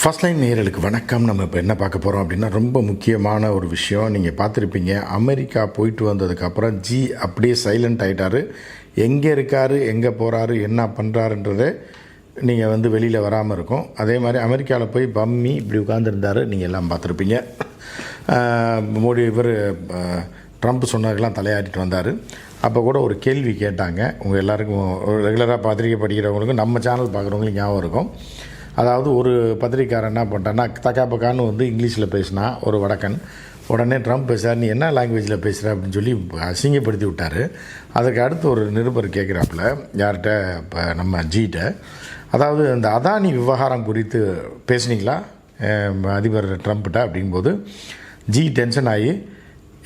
First line நேர்களுக்கு வணக்கம். நம்ம இப்போ என்ன பார்க்க போகிறோம் அப்படின்னா ரொம்ப முக்கியமான ஒரு விஷயம். நீங்கள் பார்த்துருப்பீங்க அமெரிக்கா போயிட்டு வந்ததுக்கப்புறம் ஜி அப்படியே சைலண்ட் ஆகிட்டார் எங்கே இருக்காரு எங்கே போகிறாரு என்ன பண்ணுறாருன்றதை நீங்கள் வந்து வெளியில் வராமல் இருக்கும். அதே மாதிரி அமெரிக்காவில் போய் பம்மி இப்படி உட்காந்துருந்தார் நீங்கள் எல்லாம் பார்த்துருப்பீங்க. மோடி இவர் ட்ரம்ப் சொன்னதுக்கெல்லாம் தலையாட்டிட்டு வந்தார். அப்போ கூட ஒரு கேள்வி கேட்டாங்க. உங்கள் எல்லாருக்கும் ரெகுலராக பத்திரிக்கை படிக்கிறவங்களுக்கும் நம்ம சேனல் பார்க்குறவங்களுக்கும் ஞாபகம் இருக்கும். அதாவது ஒரு பத்திரிக்காரன் என்ன பண்ணிட்டான்னா தக்கா பக்கான்னு வந்து இங்கிலீஷில் பேசினா ஒரு வடக்கன் உடனே ட்ரம்ப் பேசுகிறார் நீ என்ன லாங்குவேஜில் பேசுகிற அப்படின்னு சொல்லி அசிங்கப்படுத்தி விட்டார். அதுக்கு அடுத்து ஒரு நிருபர் கேட்குறாப்புல யார்கிட்ட இப்போ நம்ம ஜிகிட்ட அதாவது இந்த அதானி விவகாரம் குறித்து பேசுனீங்களா அதிபர் ட்ரம்ப்கிட்ட அப்படிங்கும்போது ஜி டென்ஷன் ஆகி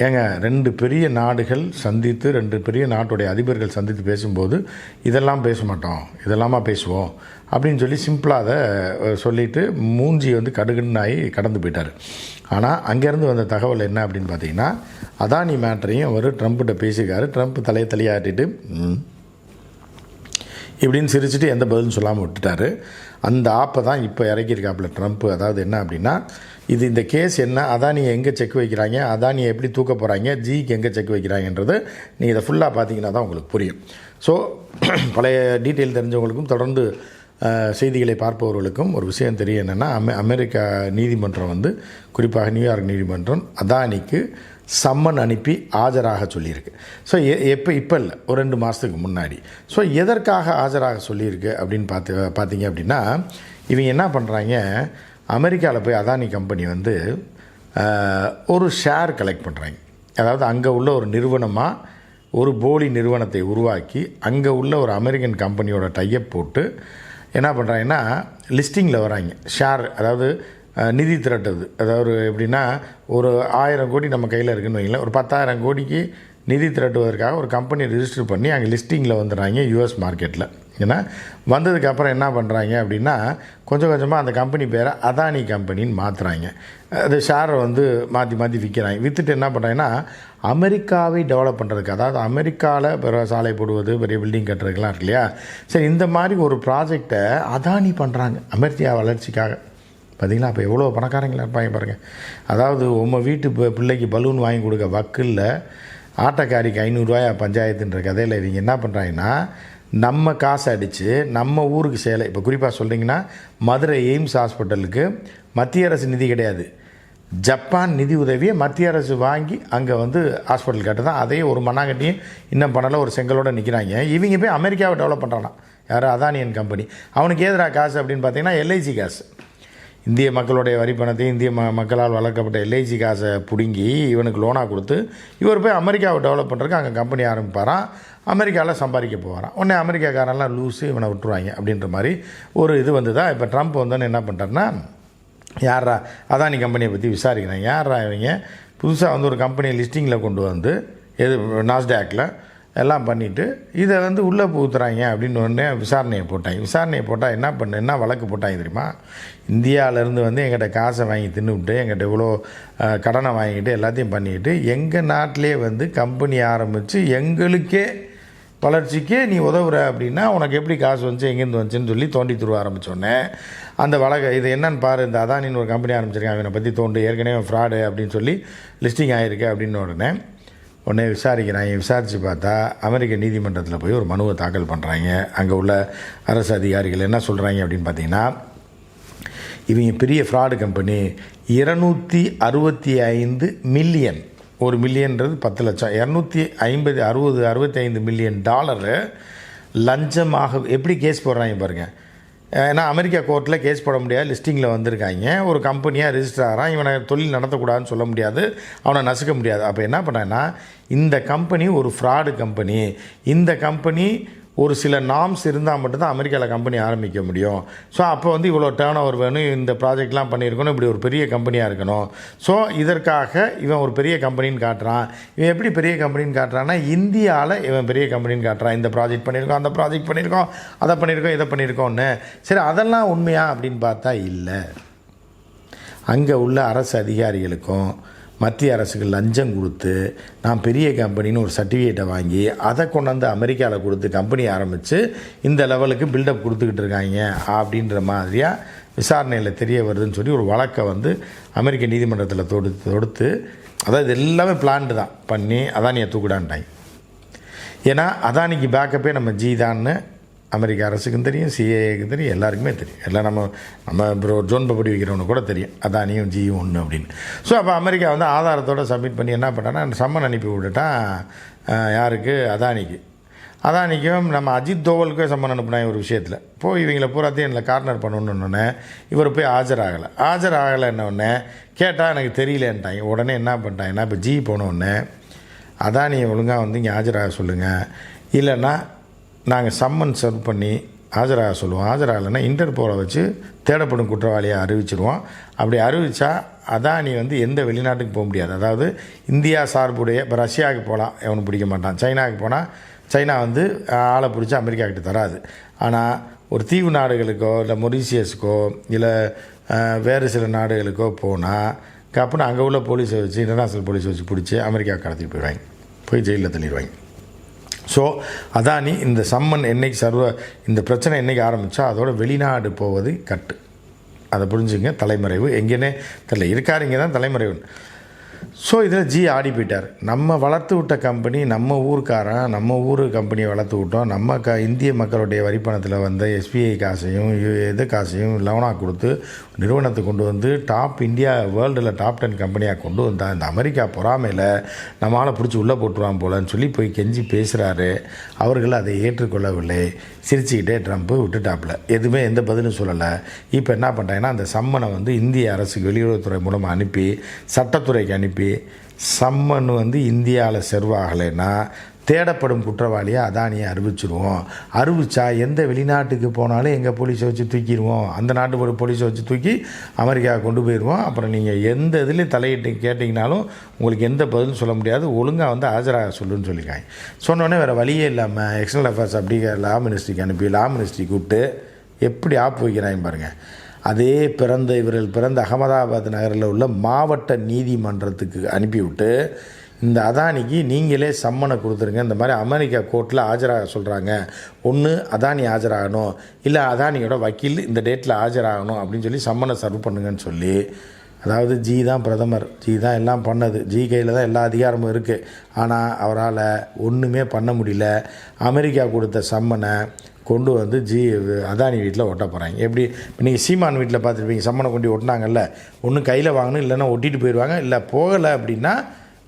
ஏங்க ரெண்டு பெரிய நாடுகள் சந்தித்து ரெண்டு பெரிய நாட்டுடைய அதிபர்கள் சந்தித்து பேசும்போது இதெல்லாம் பேச மாட்டோம் இதெல்லாமா பேசுவோம் அப்படின்னு சொல்லி சிம்பிளாக அதை சொல்லிவிட்டு மூஞ்சி வந்து கடுகுன்னாயி ஆகி கடந்து போயிட்டார். ஆனால் அங்கேருந்து வந்த தகவல் என்ன அப்படின்னு பார்த்தீங்கன்னா அதானி மேட்டரையும் அவர் ட்ரம்ப்கிட்ட பேசியிருக்காரு. ட்ரம்ப் தலையை தலையாட்டிட்டு இப்படின்னு சிரிச்சுட்டு எந்த பதிலும் சொல்லாமல் விட்டுட்டாரு. அந்த ஆப்பை தான் இப்போ இறக்கியிருக்காப்புல ட்ரம்ப். அதாவது என்ன அப்படின்னா இது இந்த கேஸ் என்ன? அதானியை எங்கே செக் வைக்கிறாங்க? அதானியை எப்படி தூக்க போகிறாங்க ஜிக்கு எங்கே செக் வைக்கிறாங்கன்றது நீங்கள் இதை ஃபுல்லாக பார்த்தீங்கன்னா தான் உங்களுக்கு புரியும். ஸோ பழைய டீட்டெயில் தெரிஞ்சவங்களுக்கும் தொடர்ந்து செய்திகளை பார்ப்பவர்களுக்கும் ஒரு விஷயம் தெரியும் என்னென்னா அமெ அமெரிக்கா நீதிமன்றம் வந்து குறிப்பாக நியூயார்க் நீதிமன்றம் அதானிக்கு சம்மன் அனுப்பி ஆஜராக சொல்லியிருக்கு. ஸோ எ எப்போ இப்போ இல்லை ஒரு ரெண்டு மாதத்துக்கு முன்னாடி. ஸோ எதற்காக ஆஜராக சொல்லியிருக்கு அப்படின்னு பார்த்து பார்த்தீங்க அப்படின்னா இவங்க என்ன பண்ணுறாங்க அமெரிக்காவில் போய் அதானி கம்பெனி வந்து ஒரு ஷேர் கலெக்ட் பண்ணுறாங்க அதாவது அங்கே உள்ள ஒரு நிறுவனமாக ஒரு போலி நிறுவனத்தை உருவாக்கி அங்கே உள்ள ஒரு அமெரிக்கன் கம்பெனியோட டையப் போட்டு என்ன பண்ணுறாங்கன்னா லிஸ்டிங்கில் வராங்க. ஷேர் அதாவது நிதி திரட்டுது அதாவது எப்படின்னா ஒரு ஆயிரம் கோடி நம்ம கையில் இருக்குன்னு வைங்களேன். ஒரு பத்தாயிரம் கோடிக்கு நிதி திரட்டுவதற்காக ஒரு கம்பெனி ரிஜிஸ்டர் பண்ணி அங்கே லிஸ்டிங்கில் வந்துடுறாங்க யூஎஸ் மார்க்கெட்டில் ஏன்னா வந்ததுக்கப்புறம் என்ன பண்ணுறாங்க அப்படின்னா கொஞ்சம் கொஞ்சமாக அந்த கம்பெனி பேரை அதானி கம்பெனின்னு மாற்றுறாங்க அது ஷேரை வந்து மாற்றி மாற்றி விற்கிறாங்க விற்றுட்டு என்ன பண்ணுறாங்கன்னா அமெரிக்காவை டெவலப் பண்ணுறதுக்கு அதாவது அமெரிக்காவில் பெரிய சாலை போடுவது பெரிய பில்டிங் கட்டுறதுக்கெலாம் இருக்கு இல்லையா? சரி இந்த மாதிரி ஒரு ப்ராஜெக்டை அதானி பண்ணுறாங்க அமெரிக்கா வளர்ச்சிக்காக. பார்த்தீங்களா அப்போ எவ்வளோ பணக்காரங்களா இருப்பாங்க பாருங்கள் அதாவது உங்கள் வீட்டு பிள்ளைக்கு பலூன் வாங்கி கொடுக்க வக்கில்ல ஆட்டக்காரிக்கு ஐநூறுரூவாயா பஞ்சாயத்துன்ற கதையில் இவங்க என்ன பண்ணுறாங்கன்னா நம்ம காசு அடித்து நம்ம ஊருக்கு சேலை இப்போ குறிப்பாக சொல்கிறீங்கன்னா மதுரை எய்ம்ஸ் ஹாஸ்பிட்டலுக்கு மத்திய அரசு நிதி கிடையாது. ஜப்பான் நிதி உதவியை மத்திய அரசு வாங்கி அங்கே வந்து ஹாஸ்பிட்டல் கட்டுதான். அதையும் ஒரு மண்ணாங்கட்டியும் இன்னும் பண்ணலை ஒரு செங்கலோடு நிற்கிறாங்க இவங்க போய் அமெரிக்காவை டெவலப் பண்ணுறானா யார் அதானியன் கம்பெனி அவனுக்கு எதிராக காசு அப்படின்னு பார்த்தீங்கன்னா எல்ஐசி காசு. இந்திய மக்களுடைய வரி பணத்தை இந்திய ம மக்களால் வளர்க்கப்பட்ட எல்ஐசி காசை பிடுங்கி இவனுக்கு லோனாக கொடுத்து இவர் போய் அமெரிக்காவை டெவலப் பண்ணுறதுக்கு அங்கே கம்பெனி ஆரம்பிப்பாரான் அமெரிக்காவில் சம்பாதிக்க போகிறான் உடனே அமெரிக்காக்காரெல்லாம் லூஸு இவனை விட்டுருவாங்க அப்படின்ற மாதிரி ஒரு இது வந்து தான் இப்போ ட்ரம்ப் வந்தோன்னு என்ன பண்ணிட்டாருன்னா யாரா அதானி கம்பெனியை பற்றி விசாரிக்கிறாங்க யாரா இவங்க? புதுசாக வந்து ஒரு கம்பெனியை லிஸ்டிங்கில் கொண்டு வந்து எது நாஸ்டாக்கில் எல்லாம் பண்ணிவிட்டு இதை வந்து உள்ளே புகுத்துறாங்க அப்படின்னு உடனே விசாரணையை போட்டாங்க. விசாரணையை போட்டால் என்ன பண்ண என்ன வழக்கு போட்டாங்க தெரியுமா? இந்தியாவிலேருந்து வந்து எங்கிட்ட காசை வாங்கி தின்னுவிட்டு எங்கிட்ட இவ்வளோ கடனை வாங்கிட்டு எல்லாத்தையும் பண்ணிக்கிட்டு எங்கள் நாட்டிலே வந்து கம்பெனி ஆரம்பித்து எங்களுக்கே வளர்ச்சிக்கே நீ உதவுற அப்படின்னா உனக்கு எப்படி காசு வந்துச்சு எங்கேருந்து வந்துச்சுன்னு சொல்லி தோண்டி துருவ ஆரம்பித்தோடனே அந்த வழக்கு இது என்னன்னு பாரு இந்த அதானின்னு ஒரு கம்பெனி ஆரம்பிச்சிருக்காங்க அவனை பற்றி தோண்டு ஏற்கனவே ஃப்ராடு அப்படின்னு சொல்லி லிஸ்டிங் ஆகிருக்கு அப்படின்னு உடனே உடனே விசாரிக்கிறாங்க விசாரித்து பார்த்தா அமெரிக்க நீதிமன்றத்தில் போய் ஒரு மனுவை தாக்கல் பண்ணுறாங்க அங்கே உள்ள அரசு அதிகாரிகள் என்ன சொல்கிறாங்க அப்படின்னு பார்த்தீங்கன்னா இவங்க பெரிய ஃப்ராடு கம்பெனி இருநூற்றி அறுபத்தி ஐந்து மில்லியன் ஒரு மில்லியன்றது பத்து லட்சம். இரநூத்தி ஐம்பது அறுபது அறுபத்தி ஐந்து மில்லியன் டாலரு லஞ்சமாக எப்படி கேஸ் போடுறாங்க பாருங்கள் ஏன்னா அமெரிக்கா கோர்ட்டில் கேஸ் போட முடியாது லிஸ்டிங்கில் வந்திருக்காங்க. ஒரு கம்பெனியாக ரிஜிஸ்டர் ஆகிறான் இவனை தொழில் நடத்தக்கூடாதுன்னு சொல்ல முடியாது அவனை நசுக்க முடியாது. அப்போ என்ன பண்ணேன்னா இந்த கம்பெனி ஒரு ஃப்ராடு கம்பெனி. இந்த கம்பெனி ஒரு சில நாம்ஸ் இருந்தால் மட்டும்தான் அமெரிக்காவில் கம்பெனி ஆரம்பிக்க முடியும். ஸோ அப்போ வந்து இவ்வளோ டேர்ன் ஓவர் வேணும் இந்த ப்ராஜெக்ட்லாம் பண்ணியிருக்கணும் இப்படி ஒரு பெரிய கம்பெனியாக இருக்கணும். ஸோ இதற்காக இவன் ஒரு பெரிய கம்பெனின்னு காட்டுறான். இவன் எப்படி பெரிய கம்பெனின்னு காட்டுறான்னா இந்தியாவில் இவன் பெரிய கம்பெனின்னு காட்டுறான். இந்த ப்ராஜெக்ட் பண்ணியிருக்கோம் அந்த ப்ராஜெக்ட் பண்ணியிருக்கோம் அதை பண்ணியிருக்கோம் இதை பண்ணியிருக்கோம்னு. சரி அதெல்லாம் உண்மையா அப்படின்னு பார்த்தா இல்லை. அங்கே உள்ள அரசு அதிகாரிகளுக்கும் மத்திய அரசுக்கு லஞ்சம் கொடுத்து நான் பெரிய கம்பெனின்னு ஒரு சர்டிஃபிகேட்டை வாங்கி அதை கொண்டாந்து அமெரிக்காவில் கொடுத்து கம்பெனி ஆரம்பித்து இந்த லெவலுக்கு பில்டப் கொடுத்துக்கிட்டு இருக்காங்க அப்படின்ற மாதிரியாக விசாரணையில் தெரிய வருதுன்னு சொல்லி ஒரு வழக்கை வந்து அமெரிக்க நீதிமன்றத்தில் தொடுத்து தொடுத்து அதாவது எல்லாமே பிளான்டு தான். பண்ணி அதானியை தூக்கிடான்ட்டாங்க. ஏன்னா அதானிக்கு பேக்கப்பே நம்ம ஜி தான்னு அமெரிக்க அரசுக்கும் தெரியும் சிஏஏக்கும் தெரியும் எல்லாருக்குமே தெரியும். எல்லாம் நம்ம நம்ம இப்போ ஜோன் பப்படி வைக்கிறவனு கூட தெரியும். அதானியும் ஜியும் ஒன்று அப்படின்னு. ஸோ அப்போ அமெரிக்கா வந்து ஆதாரத்தோடு சப்மிட் பண்ணி என்ன பண்ணான்னா சம்மன் அனுப்பி விட்டுட்டான் யாருக்கு? அதானிக்கு. அதானிக்கும் நம்ம அஜித் தோவலுக்கே சம்மன் அனுப்புனா ஒரு விஷயத்தில். போய் இவங்களை பூராத்தையும் என்னை கார்னர் பண்ணணுன்னொன்னே இவர் போய் ஆஜராகலை. ஆஜராகலை உடனே கேட்டால் எனக்கு தெரியலன்ட்டாங்க. உடனே என்ன பண்ணிட்டாங்கன்னா இப்போ ஜி போனோடனே அதானியை ஒழுங்காக வந்து இங்கே ஆஜராக சொல்லுங்கள் இல்லைன்னா நாங்கள் சம்மன் சர்வ் பண்ணி ஆஜராக சொல்லுவோம். ஆஜராகலைன்னா இன்டர்போலை வச்சு தேடப்படும் குற்றவாளியை அறிவிச்சிருவோம். அப்படி அறிவித்தா அதானி வந்து எந்த வெளிநாட்டுக்கு போக முடியாது. அதாவது இந்தியா சார்புடைய இப்போ ரஷ்யாவுக்கு போகலாம் எவனும் பிடிக்க மாட்டான். சைனாவுக்கு போனால் சைனா வந்து ஆளை பிடிச்சி அமெரிக்கா கிட்ட தராது. ஆனால் ஒரு தீவு நாடுகளுக்கோ இல்லை மொரீசியஸுக்கோ இல்லை வேறு சில நாடுகளுக்கோ போனால் அப்புறம் அங்கே உள்ள போலீஸை வச்சு இன்டர்நேஷ்னல் போலீஸை வச்சு பிடிச்சி அமெரிக்கா கடத்திட்டு போயிடுவாங்க. போய் ஜெயிலில் தள்ளிடுவாங்க. ஸோ அதானி இந்த சம்மன் என்னைக்கு சர்வ இந்த பிரச்சனை என்னைக்கு ஆரம்பித்தா அதோட வெளிநாடு போவது கட்டு. அதை புரிஞ்சுங்க தலைமறைவு. எங்கேனே தெரியல இருக்கார் இங்கே தான் தலைமறைவுன்னு. ஸோ இதில் ஜி ஆடி போயிட்டார் நம்ம வளர்த்து விட்ட கம்பெனி நம்ம ஊருக்காரன் நம்ம ஊர் கம்பெனியை வளர்த்து விட்டோம். நம்ம க இந்திய மக்களுடைய வரிப்பணத்தில் வந்த எஸ்பிஐ காசையும் எது காசையும் லவனாக கொடுத்து நிறுவனத்தை கொண்டு வந்து டாப் இந்தியா வேர்ல்டில் டாப் டென் கம்பெனியாக கொண்டு வந்தால் இந்த அமெரிக்கா பொறாமையில் நம்மளால் பிடிச்சி உள்ளே போட்டுருவான் போலன்னு சொல்லி போய் கெஞ்சி பேசுகிறாரு அவர்கள் அதை ஏற்றுக்கொள்ளவில்லை. சிரிச்சுக்கிட்டே ட்ரம்ப்பு விட்டுட்டாப்பில். எதுவுமே எந்த பதிலும் சொல்லலை. இப்போ என்ன பண்ணுறாங்கன்னா அந்த சம்மனை வந்து இந்திய அரசுக்கு வெளியுறவுத்துறை மூலமாக அனுப்பி சட்டத்துறைக்கு அனுப்பி சம்மன் வந்து இந்தியாவில் செர்வாகலைன்னா தேடப்படும் குற்றவாளியை அதானியை அறிவிச்சிருவோம். அறிவிச்சா எந்த வெளிநாட்டுக்கு போனாலும் எங்கள் போலீஸை வச்சு தூக்கிடுவோம். அந்த நாட்டு ஒரு போலீஸை வச்சு தூக்கி அமெரிக்கா கொண்டு போயிடுவோம். அப்புறம் நீங்கள் எந்த இதுலேயும் தலையிட்டு கேட்டிங்கனாலும் உங்களுக்கு எந்த பதிலும் சொல்ல முடியாது. ஒழுங்காக வந்து ஆஜராக சொல்லுன்னு சொல்லியிருக்காங்க. சொன்னோடனே வேறு வழியே இல்லாமல் எக்ஸ்டர்னல் அஃபேர்ஸ் அப்படிங்கிற லா மினிஸ்ட்ரிக்கு அனுப்பி லா மினிஸ்ட்ரி கூப்பிட்டு எப்படி ஆப்பு வைக்கிறாங்க பாருங்கள் அதே பிறந்த இவர்கள் பிறந்த அகமதாபாத் நகரில் உள்ள மாவட்ட நீதிமன்றத்துக்கு அனுப்பிவிட்டு இந்த அதானிக்கு நீங்களே சம்மனை கொடுத்துருங்க. இந்த மாதிரி அமெரிக்கா கோர்ட்டில் ஆஜராக சொல்கிறாங்க ஒன்று அதானி ஆஜராகணும். இல்லை அதானியோட வக்கீல் இந்த டேட்டில் ஆஜராகணும் அப்படின்னு சொல்லி சம்மனை சர்வ் பண்ணுங்கன்னு சொல்லி அதாவது ஜி தான் பிரதமர். ஜி தான் எல்லாம் பண்ணது. ஜி கையில் தான் எல்லா அதிகாரமும் இருக்குது ஆனால் அவரால் ஒன்றுமே பண்ண முடியல. அமெரிக்கா கொடுத்த சம்மனை கொண்டு வந்து ஜி அதானி வீட்டில் ஒட்ட போகிறாங்க எப்படி? இப்போ நீங்கள் சீமான் வீட்டில் பார்த்துருப்பீங்க சம்மனை கொண்டு ஒட்டினாங்கல்ல ஒன்று கையில் வாங்கணும் இல்லைன்னா ஒட்டிட்டு போயிடுவாங்க. இல்லை போகலை அப்படின்னா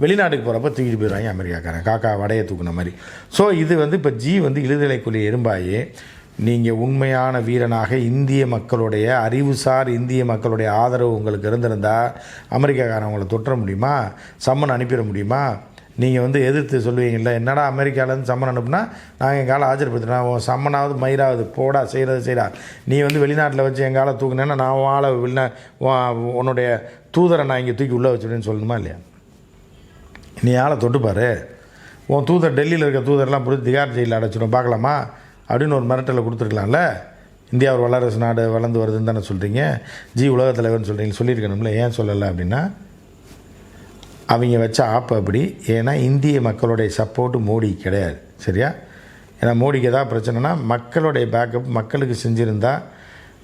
வெளிநாட்டுக்கு போகிறப்ப தூக்கிட்டு போயிடுவாங்க அமெரிக்காக்காரன். காக்கா வடையை தூக்குன மாதிரி. ஸோ இது வந்து இப்போ ஜி வந்து இழுதலைக்குள்ளே எறும்பாயி நீங்கள் உண்மையான வீரனாக இந்திய மக்களுடைய அறிவுசார் இந்திய மக்களுடைய ஆதரவு உங்களுக்கு இருந்திருந்தால் அமெரிக்காக்காரன் உங்களை தொற்ற முடியுமா? சம்மன் அனுப்பிட முடியுமா? நீங்கள் வந்து எதிர்த்து சொல்லுவீங்கள்ல என்னடா அமெரிக்காவிலேருந்து சம்மன் அனுப்புனா நாங்கள் எங்கால ஆஜர்படுத்தினா உன் சம்மனாவது மயிராவது போடா செய்கிறது செய்கிறா நீ வந்து வெளிநாட்டில் வச்சு எங்கால தூக்குனேன்னா நான் உன் ஆளை வெளிநா உன்னுடைய தூதரை நான் இங்கே தூக்கி உள்ளே வச்சுடுன்னு சொல்லணுமா இல்லையா? நீ ஆளை தொட்டுப்பார் உன் தூதர் டெல்லியில் இருக்க தூதர்லாம் பிடிச்சி திகார் ஜெயிலில் அடைச்சிடும் பார்க்கலாமா? அப்படின்னு ஒரு மிரட்டலை கொடுத்துருக்கலாம்ல. இந்தியா ஒரு வல்லரசு நாடு வளர்ந்து வருதுன்னு தானே சொல்கிறீங்க ஜி உலகத் தலைவர்னு சொல்கிறீங்க சொல்லியிருக்கணும்ல ஏன் சொல்லலை அப்படின்னா அவங்க வச்ச ஆப் அப்படி. ஏன்னா இந்திய மக்களுடைய சப்போர்ட்டு மோடி கிடையாது. சரியா? ஏன்னா மோடிக்கு எதாவது பிரச்சனைனா மக்களுடைய பேக்கப் மக்களுக்கு செஞ்சுருந்தா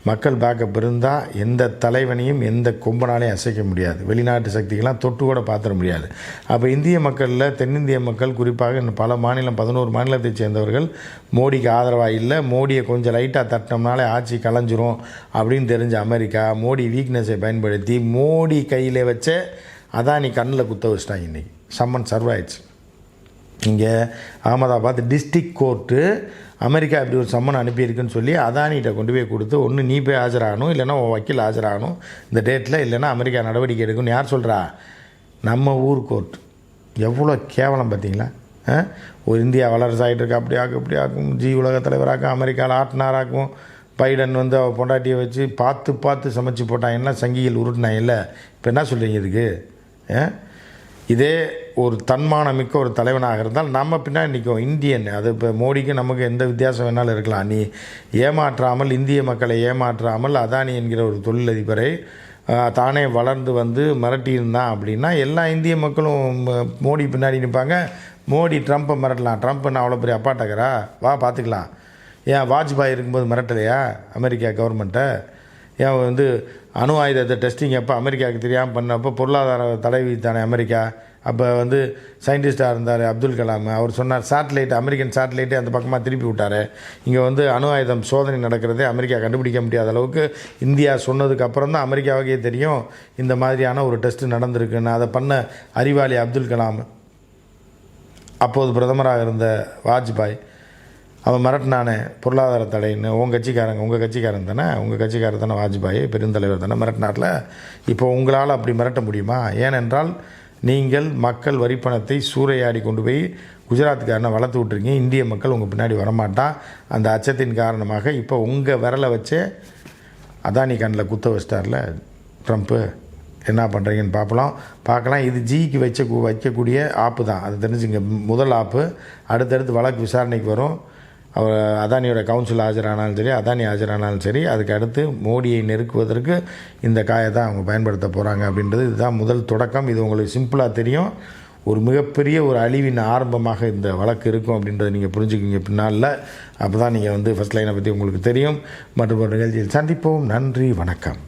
மக்கள் பேக்கப் இருந்தால் எந்த தலைவனையும் எந்த கொம்பனாலையும் அசைக்க முடியாது. வெளிநாட்டு சக்திகள்லாம் தொட்டு கூட பார்த்துட முடியாது. அப்போ இந்திய மக்களில் தென்னிந்திய மக்கள் குறிப்பாக இன்னும் பல மாநிலம் பதினோரு மாநிலத்தை சேர்ந்தவர்கள் மோடிக்கு ஆதரவாக இல்லை மோடியை கொஞ்சம் லைட்டாக தட்டினோம்னாலே ஆட்சி கலைஞ்சிரும் அப்படின்னு தெரிஞ்ச அமெரிக்கா மோடி வீக்னஸை பயன்படுத்தி மோடி கையில் வச்ச அதானி கண்ணில் குத்த வச்சிட்டாங்க இன்றைக்கி சம்மன் சர்வ் ஆயிடுச்சு இங்கே அகமதாபாத் டிஸ்ட்ரிக் கோர்ட்டு அமெரிக்கா இப்படி ஒரு சம்மன் அனுப்பியிருக்குன்னு சொல்லி அதானிகிட்ட கொண்டு போய் கொடுத்து ஒன்று நீ போய் ஆஜராகணும் இல்லைன்னா உன் வக்கீல் ஆஜராகணும். இந்த டேட்டில் இல்லைன்னா அமெரிக்கா நடவடிக்கை எடுக்கும்னு யார் சொல்கிறா நம்ம ஊர் கோர்ட் எவ்வளோ கேவலம் பார்த்தீங்களா? ஆ? ஒரு இந்தியா வளர்ச்சாகிட்டு ஆகிட்டு இருக்கு. அப்படி ஆக்கும் இப்படி ஆக்கும். ஜி உலக தலைவராக்கும் அமெரிக்காவில் ஆட்டினாராக்கும். பைடன் வந்து அவள் பொண்டாட்டியை வச்சு பார்த்து பார்த்து சமைச்சு போட்டாங்கன்னா சங்கிகள் உருட்டினாங்க இல்லை? இப்போ என்ன சொல்கிறீங்க இதுக்கு? இதே ஒரு தன்மானம் மிக்க ஒரு தலைவனாக இருந்தால் நம்ம பின்னாடி நிற்கும் இந்தியன். அது இப்போ மோடிக்கு நமக்கு எந்த வித்தியாசம் வேணாலும் இருக்கலாம். நீ ஏமாற்றாமல் இந்திய மக்களை ஏமாற்றாமல் அதானி என்கிற ஒரு தொழிலதிபரை தானே வளர்ந்து வந்து மிரட்டியிருந்தான் அப்படின்னா எல்லா இந்திய மக்களும் மோடி பின்னாடி நிற்பாங்க. மோடி ட்ரம்ப்பை மிரட்டலாம். ட்ரம்ப் நான் அவ்வளோ பெரிய அப்பாட்டக்கரா வா பார்த்துக்கலாம். ஏன் வாஜ்பாய் இருக்கும்போது மிரட்டலையா? அமெரிக்கா கவர்மெண்ட்டை ஏன் வந்து அணு ஆயுதத்தை டெஸ்டிங் அப்போ அமெரிக்காவுக்கு தெரியாமல் பண்ணப்போ பொருளாதார தடை விதித்தானே அமெரிக்கா? அப்போ வந்து சயின்டிஸ்டாக இருந்தார் அப்துல் கலாம். அவர் சொன்னார் சேட்டலைட் அமெரிக்கன் சேட்டலைட்டே அந்த பக்கமாக திருப்பி விட்டார். இங்கே வந்து அணு ஆயுதம் சோதனை நடக்கிறதே அமெரிக்கா கண்டுபிடிக்க முடியாத அளவுக்கு இந்தியா சொன்னதுக்கு அப்புறம் தான் அமெரிக்காவுக்கே தெரியும் இந்த மாதிரியான ஒரு டெஸ்ட் நடந்திருக்குன்னு. அதை பண்ண அறிவாளி அப்துல் கலாம். அப்போது பிரதமராக இருந்த வாஜ்பாய் அவன் மிரட்டினானே பொருளாதார தடைன்னு உங்கள் கட்சிக்காரங்க உங்கள் கட்சிக்காரன் தானே உங்கள் கட்சிக்காரர் தானே வாஜ்பாய் பெருந்தலைவர் தானே மிரட்டினார்ல? இப்போ உங்களால் அப்படி மிரட்ட முடியுமா? ஏனென்றால் நீங்கள் மக்கள் வரிப்பணத்தை சூறையாடி கொண்டு போய் குஜராத்துக்காரனை வளர்த்து விட்ருக்கீங்க இந்திய மக்கள் உங்கள் பின்னாடி வரமாட்டான். அந்த அச்சத்தின் காரணமாக இப்போ உங்கள் விரலை வச்சே அதானி கண்ணில் குத்த வச்சிட்டார்ல ட்ரம்ப்பு. என்ன பண்ணுறீங்கன்னு பார்க்கலாம் பார்க்கலாம். இது ஜிக்கு வச்ச வைக்கக்கூடிய ஆப்பு தான். அது தெரிஞ்சுங்க. முதல் ஆப்பு. அடுத்தடுத்து வழக்கு விசாரணைக்கு வரும். அவர் அதானியோட கவுன்சில் ஆஜரானாலும் சரி அதானி ஆஜரானாலும் சரி அதுக்கு அடுத்து மோடியை நெருக்குவதற்கு இந்த காயை தான் அவங்க பயன்படுத்த போகிறாங்க அப்படின்றது இதுதான் முதல் தொடக்கம். இது உங்களுக்கு சிம்பிளாக தெரியும். ஒரு மிகப்பெரிய ஒரு அழிவின் ஆரம்பமாக இந்த வழக்கு இருக்கும் அப்படின்றத நீங்கள் புரிஞ்சுக்கிங்க பின்னால் அப்போ தான் நீங்கள் வந்து ஃபஸ்ட் லைனை பற்றி உங்களுக்கு தெரியும். மற்றும் ஒரு நிகழ்ச்சியில் சந்திப்போம். நன்றி வணக்கம்.